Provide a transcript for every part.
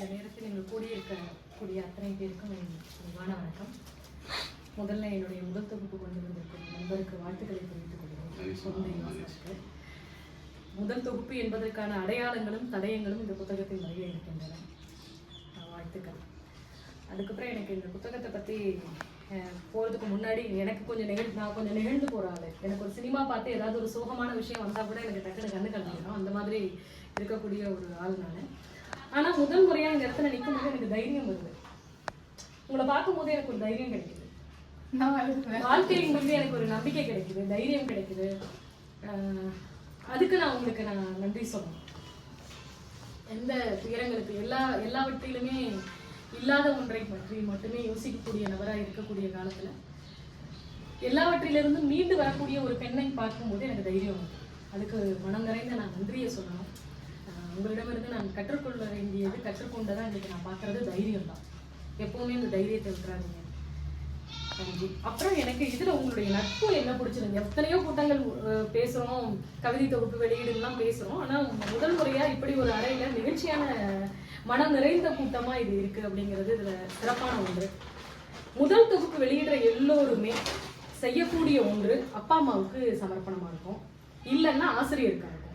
இந்த நேரத்தில் எங்கள் கூடியிருக்க கூடிய அத்தனை பேருக்கும் அன்பான வணக்கம். முதல்ல என்னுடைய முதல் தொகுப்பு கொண்டு வந்திருக்கும் நண்பருக்கு வாழ்த்துக்களை தெரிவித்துக் கொள்கிறேன். முதல் தொகுப்பு என்பதற்கான அடையாளங்களும் தடயங்களும் இந்த புத்தகத்தில் நிறைய இருக்கின்றன. வாழ்த்துக்கள். அதுக்கப்புறம் எனக்கு இந்த புத்தகத்தை பற்றி போகிறதுக்கு முன்னாடி எனக்கு கொஞ்சம் நெகிழ் நான் கொஞ்சம் நெகிழ்ந்து போகிற ஆளு. எனக்கு ஒரு சினிமா பார்த்து ஏதாவது ஒரு சோகமான விஷயம் வந்தால் கூட எனக்கு டக்குனு கண்ணு கலந்துடும் அந்த மாதிரி இருக்கக்கூடிய ஒரு ஆள் நான். ஆனால் முதல் முறையாக இந்த இடத்துல நிற்கும் போது எனக்கு தைரியம் வருது. உங்களை பார்க்கும்போது எனக்கு ஒரு தைரியம் கிடைக்குது. வாழ்க்கையின் மீது எனக்கு ஒரு நம்பிக்கை கிடைக்குது தைரியம் கிடைக்குது. அதுக்கு நான் உங்களுக்கு நான் நன்றி சொல்லணும். எந்த துயரங்களுக்கு எல்லா எல்லாவற்றிலுமே இல்லாத ஒன்றை பற்றி மட்டுமே யோசிக்கக்கூடிய நபராக இருக்கக்கூடிய காலத்துல எல்லாவற்றிலிருந்தும் மீண்டு வரக்கூடிய ஒரு பெண்ணை பார்க்கும்போது எனக்கு தைரியம் வருது. அதுக்கு மனம் நிறைந்த நான் நன்றியை சொல்லணும். உங்களிடமிருந்து நான் கற்றுக்கொள்ள வேண்டியது கற்றுக்கொண்டதான் இன்னைக்கு நான் பார்க்கறது தைரியம் தான் எப்பவுமே இந்த தைரியத்தை விட்டுறாதீங்க. நன்றி. அப்புறம் எனக்கு இதில் உங்களுடைய நட்பு என்ன பிடிச்சிருந்தது எத்தனையோ கூட்டங்கள் பேசுகிறோம் கவிதை தொகுப்பு வெளியீடுலாம் பேசுகிறோம் ஆனால் முதல் முறையாக இப்படி ஒரு அறையில் நிகழ்ச்சியான மனம் நிறைந்த கூட்டமாக இது இருக்குது அப்படிங்கிறது இதில் சிறப்பான ஒன்று. முதல் தொகுப்பு வெளியிடுற எல்லோருமே செய்யக்கூடிய ஒன்று அப்பா அம்மாவுக்கு சமர்ப்பணமாக இருக்கும். இல்லைன்னா ஆசிரியருக்காக இருக்கும்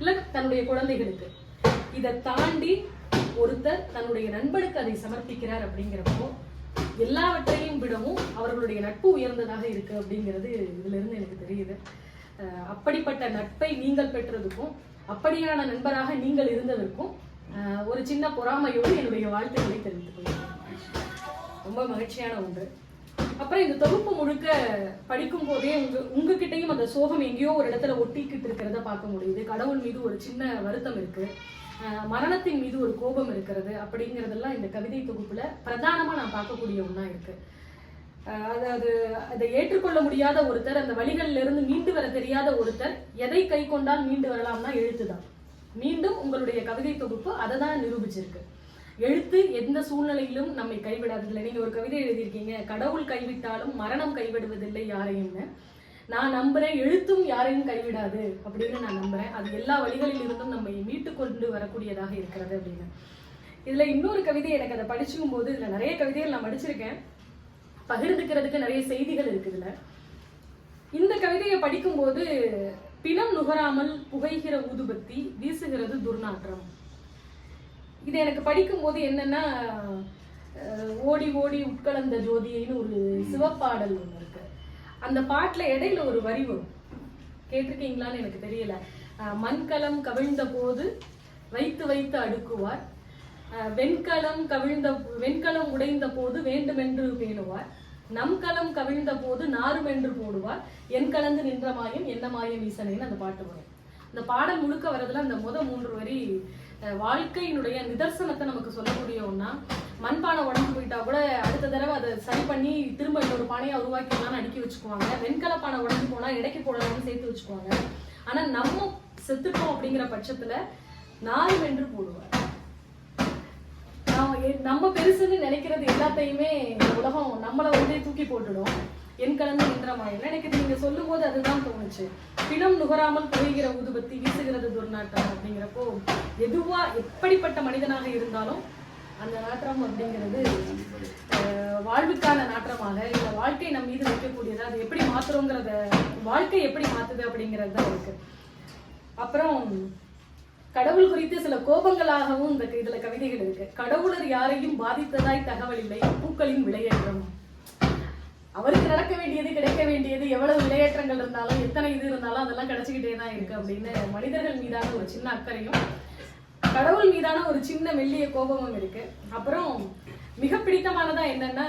இல்லை தன்னுடைய குழந்தைகளுக்கு. இதை தாண்டி ஒருத்தர் தன்னுடைய நண்பனுக்கு அதை சமர்ப்பிக்கிறார் அப்படிங்கிறப்போ எல்லாவற்றையும் விடவும் அவர்களுடைய நட்பு உயர்ந்ததாக இருக்கு அப்படிங்கிறது இதுல இருந்து எனக்கு தெரியுது. அப்படிப்பட்ட நட்பை நீங்கள் பெற்றதுக்கும் அப்படியான நண்பராக நீங்கள் இருந்ததற்கும் ஒரு சின்ன பொறாமையோடு என்னுடைய வாழ்த்துக்களை தெரிவித்துக் கொள்கிறேன். ரொம்ப மகிழ்ச்சியான ஒன்று. அப்புறம் இந்த தொகுப்பு முழுக்க படிக்கும் போதே உங்க உங்ககிட்டயும் அந்த சோகம் எங்கேயோ ஒரு இடத்துல ஒட்டிக்கிட்டு இருக்கிறத பார்க்க முடியுது. கடவுள் மீது ஒரு சின்ன வருத்தம் இருக்கு. மரணத்தின் மீது ஒரு கோபம் இருக்கிறது அப்படிங்கிறதெல்லாம் இந்த கவிதை தொகுப்புல பிரதானமா நான் பார்க்கக்கூடிய ஒன்றா இருக்கு. அதாவது அதை ஏற்றுக்கொள்ள முடியாத ஒருத்தர் அந்த வழிகளிலிருந்து இருந்து மீண்டு வர தெரியாத ஒருத்தர் எதை கை கொண்டால் மீண்டு வரலாம்னா எழுத்துதான். மீண்டும் உங்களுடைய கவிதை தொகுப்பு அதை தான் நிரூபிச்சிருக்கு. எழுத்து எந்த சூழ்நிலையிலும் நம்மை கைவிடாததில்லை. நீங்கள் ஒரு கவிதை எழுதியிருக்கீங்க கடவுள் கைவிட்டாலும் மரணம் கைவிடுவதில்லை யாரையும்னு நான் நம்புறேன் எழுத்தும் யாரையும் கைவிடாது அப்படின்னு நான் நம்புறேன். அது எல்லா வழிகளில் இருந்தும் நம்மை மீட்டு கொண்டு வரக்கூடியதாக இருக்கிறது அப்படின்னு. இதுல இன்னொரு கவிதை எனக்கு அதை படிச்சுக்கும் போது இதுல நிறைய கவிதைகள் நான் படிச்சிருக்கேன். பகிர்ந்துக்கிறதுக்கு நிறைய செய்திகள் இருக்கு இந்த கவிதையை படிக்கும்போது பிணம் நுகராமல் புகைகிற ஊதுபத்தி வீசுகிறது துர்நாற்றம். இது எனக்கு படிக்கும்போது என்னன்னா ஓடி ஓடி உட்கலந்த ஜோதியைன்னு ஒரு சிவப்பாடல் ஒன்று இருக்கு. அந்த பாட்டில் இடையில ஒரு வரி வரும். கேட்டிருக்கீங்களான்னு எனக்கு தெரியல. மண்கலம் கவிழ்ந்த போது வைத்து வைத்து அடுக்குவார். வெண்கலம் கவிழ்ந்த வெண்கலம் உடைந்த போது வேண்டுமென்று பேணுவார் நம் களம் கவிழ்ந்த போது நாருமென்று போடுவார். என் கலந்து நின்ற மாயம் என்ன மாயம் ஈசனேன்னு அந்த பாட்டு வரும். இந்த பாடல் முழுக்க வரதுல அந்த முத மூன்று வரி வாழ்க்கையினுடைய நிதர்சனத்தை நமக்கு சொல்லக்கூடிய ஒன்றா மண்பானை உடம்பு போயிட்டா கூட அடுத்த தடவை அதை சரி பண்ணி திரும்ப இன்னொரு பானையை உருவாக்கிடலாம்னு அடுக்கி வச்சுக்குவாங்க. வெண்கல பானை உடஞ்சு போனா இடைக்கு போடலாம்னு சேர்த்து வச்சுக்குவாங்க. ஆனா நம்ம செத்துட்டோம் அப்படிங்கிற பட்சத்துல நாலு வென்று போடுவார். நம்ம பெருசுன்னு நினைக்கிறது எல்லாத்தையுமே இந்த உலகம் நம்மளை வந்து தூக்கி போட்டுடும். என் கலந்து நின்ற மாயம் எனக்கு நீங்க சொல்லும் போது அதுதான் தோணுச்சு. பிணம் நுகராமல் புகைகிற ஊதுபத்தி வீசுகிறது துர்நாற்றம் அப்படிங்கிறப்போ எதுவா எப்படிப்பட்ட மனிதனாக இருந்தாலும் அந்த நாற்றம் அப்படிங்கிறது வாழ்வுக்கான நாற்றமாக இந்த வாழ்க்கை நம் மீது வைக்கக்கூடியது அது எப்படி மாத்துறோங்கிறத வாழ்க்கை எப்படி மாத்துது அப்படிங்கிறது தான் இருக்கு. அப்புறம் கடவுள் குறித்து சில கோபங்களாகவும் இந்த இதுல கவிதைகள் இருக்கு. கடவுளர் யாரையும் பாதித்ததாய் தகவல் இல்லை. பூக்களின் விளையேற்றம் அவருக்கு நடக்க வேண்டியது கிடைக்க வேண்டியது எவ்வளவு விளையேற்றங்கள் இருந்தாலும் எத்தனை இது இருந்தாலும் அதெல்லாம் கிடைச்சிக்கிட்டே தான் இருக்கு அப்படின்னு மனிதர்கள் மீதான ஒரு சின்ன அக்கறையும் கடவுள் மீதான ஒரு சின்ன மெல்லிய கோபமும் இருக்கு. அப்புறம் மிக பிடித்தமானதா என்னன்னா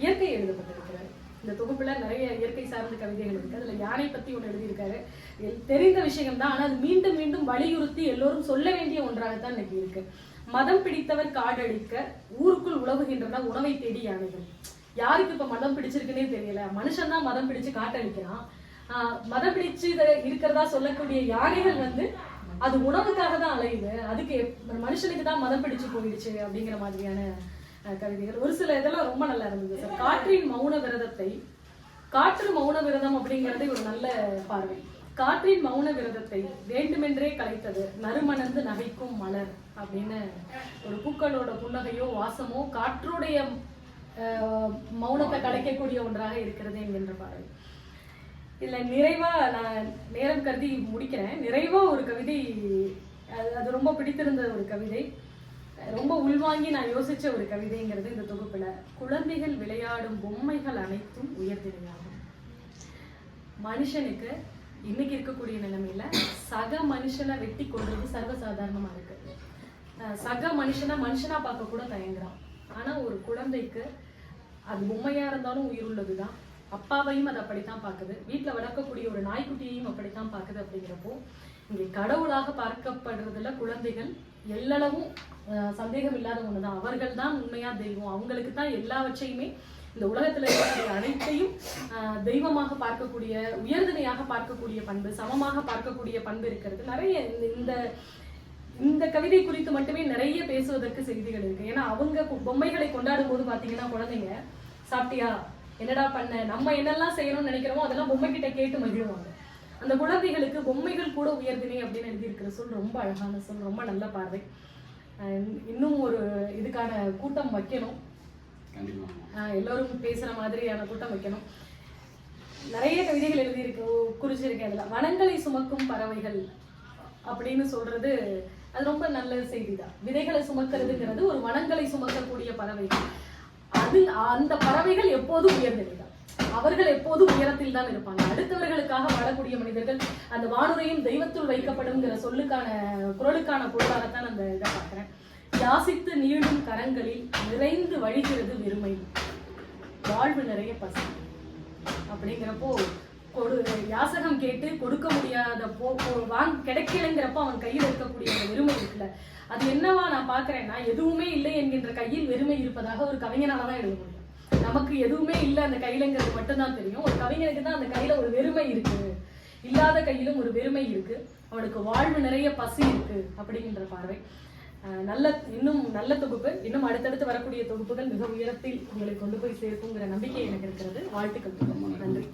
இயற்கை எழுதப்பட்டிருக்கிறார். இந்த தொகுப்புல நிறைய இயற்கை சார்ந்த கவிதைகள் இருக்கு. அதுல யானை பத்தி ஒன்று எழுதியிருக்காரு. தெரிந்த விஷயம் தான் ஆனா அது மீண்டும் மீண்டும் வலியுறுத்தி எல்லோரும் சொல்ல வேண்டிய ஒன்றாகத்தான் இன்னைக்கு இருக்கு. மதம் பிடித்தவர் காடழிக்க ஊருக்குள் உழவுகின்றன உணவை தேடி யானைகள். யாருக்கு இப்ப மதம் பிடிச்சிருக்குன்னே தெரியல. மனுஷன் தான் மதம் பிடிச்சு காட்டழிக்கிறான் மதம் பிடிச்சு இருக்கிறதா சொல்லக்கூடிய யானைகள் வந்து அது உணவுக்காக தான் அலையுது. அதுக்கு மனுஷனுக்கு தான் மதம் பிடிச்சு போயிடுச்சு அப்படிங்கிற மாதிரியான கவிதைகள். ஒரு சில இதெல்லாம் ரொம்ப நல்லா இருந்தது சார். காற்றின் மௌன விரதத்தை காற்று மௌன விரதம் அப்படிங்கிறது ஒரு நல்ல பார்வை. காற்றின் மௌன விரதத்தை வேண்டுமென்றே கலைத்தது நறுமணந்து நகைக்கும் மலர் அப்படின்னு ஒரு பூக்களோட புன்னகையோ வாசமோ காற்றுடைய மௌனத்தை கலைக்கக்கூடிய ஒன்றாக இருக்கிறது என்கின்ற பாடல் இதில் நிறைவாக நான் நேரம் கருதி முடிக்கிறேன். நிறைவாக ஒரு கவிதை அது அது ரொம்ப பிடித்திருந்த ஒரு கவிதை. ரொம்ப உள்வாங்கி நான் யோசித்த ஒரு கவிதைங்கிறது இந்த தொகுப்பில் குழந்தைகள் விளையாடும் பொம்மைகள் அனைத்தும் உயர்திரையாகும். மனுஷனுக்கு இன்னைக்கு இருக்கக்கூடிய நிலைமையில சக மனுஷனை வெட்டி கொள்றது சர்வசாதாரணமாக இருக்கு. சக மனுஷனை மனுஷனா பார்க்க கூட தயங்குறான். ஆனா ஒரு குழந்தைக்கு அது உண்மையாக இருந்தாலும் உயிர் உள்ளதுதான். அப்பாவையும் அது அப்படித்தான் பார்க்குது. வீட்டில் வளர்க்கக்கூடிய ஒரு நாய்க்குட்டியையும் அப்படித்தான் பார்க்குது அப்படிங்கிறப்போ இங்கே கடவுளாக பார்க்கப்படுறதுல குழந்தைகள் எல்லளவும் அஹ், சந்தேகம் இல்லாத தான் அவர்கள் தான் உண்மையாக தெய்வம். அவங்களுக்கு தான் எல்லாவற்றையுமே இந்த உலகத்துல இருக்கக்கூடிய அனைத்தையும் ஆஹ், தெய்வமாக பார்க்கக்கூடிய உயர்தனையாக பார்க்கக்கூடிய பண்பு சமமாக பார்க்கக்கூடிய பண்பு இருக்கிறது. நிறைய இந்த- இந்த கவிதை குறித்து மட்டுமே நிறைய பேசுவதற்கு செய்திகள் இருக்கு. ஏன்னா அவங்க பொம்மைகளை கொண்டாடும் போது பாத்தீங்கன்னா குழந்தைங்க சாப்பிட்டியா? என்னடா பண்ண? நம்ம என்னெல்லாம் செய்யணும்னு நினைக்கிறோமோ அதெல்லாம் பொம்மை கிட்ட கேட்டு மகிழுவாங்க. அந்த குழந்தைகளுக்கு பொம்மைகள் கூட உயர்தினை அப்படின்னு எழுதியிருக்கிற சொல் ரொம்ப அழகான சொல் ரொம்ப நல்ல பார்வை. இன்னும் ஒரு இதுக்கான கூட்டம் வைக்கணும். எல்லாரும் பேசுற மாதிரியான கூட்டம் வைக்கணும். நிறைய கவிதைகள் எழுதியிருக்கு குறிச்சிருக்கேன் அதுல. வனங்களை சுமக்கும் பறவைகள் அப்படின்னு சொல்றது அது ரொம்ப நல்ல செய்தி தான் விதைகளை சுமக்கிறதுங்கிறது ஒரு வனங்களை சுமக்கக்கூடிய பறவைகள். அது அந்த பறவைகள் எப்போதும் உயர்ந்தது தான் அவர்கள் எப்போதும் உயரத்தில் தான் இருப்பாங்க. அடுத்தவர்களுக்காக வாழக்கூடிய மனிதர்கள் அந்த வானுரையும் தெய்வத்துள் வைக்கப்படுங்கிற சொல்லுக்கான குரலுக்கான பொருளாகத்தான் அந்த இதை பார்க்கிறேன். யாசித்து நீளும் கரங்களில் நிறைந்து வழிகிறது வெறுமை. வாழ்வு நிறைய பசி. அப்படிங்கிறப்போ கொடு யாசகம் கேட்டு கொடுக்க முடியாத போ வாங் கிடைக்கலைங்கிறப்போ அவன் கையில் இருக்கக்கூடிய அந்த வெறுமை இருக்குல்ல. அது என்னவா நான் பார்க்கறேன்னா எதுவுமே இல்லை என்கின்ற கையில் வெறுமை இருப்பதாக ஒரு கவிஞனால தான் எழுத முடியும். நமக்கு எதுவுமே இல்லை அந்த கையிலங்கிறது மட்டும்தான் தெரியும். ஒரு கவிஞனுக்கு தான் அந்த கையில ஒரு வெறுமை இருக்கு. இல்லாத கையிலும் ஒரு வெறுமை இருக்கு. அவனுக்கு வாழ்வு நிறைய பசி இருக்கு அப்படிங்கின்ற பார்வை. நல்ல இன்னும் நல்ல தொகுப்பு. இன்னும் அடுத்தடுத்து வரக்கூடிய தொகுப்புகள் மிக உயரத்தில் உங்களை கொண்டு போய் சேர்க்குங்கிற நம்பிக்கை எனக்கு இருக்கிறது. வாழ்த்துக்கள். நன்றி.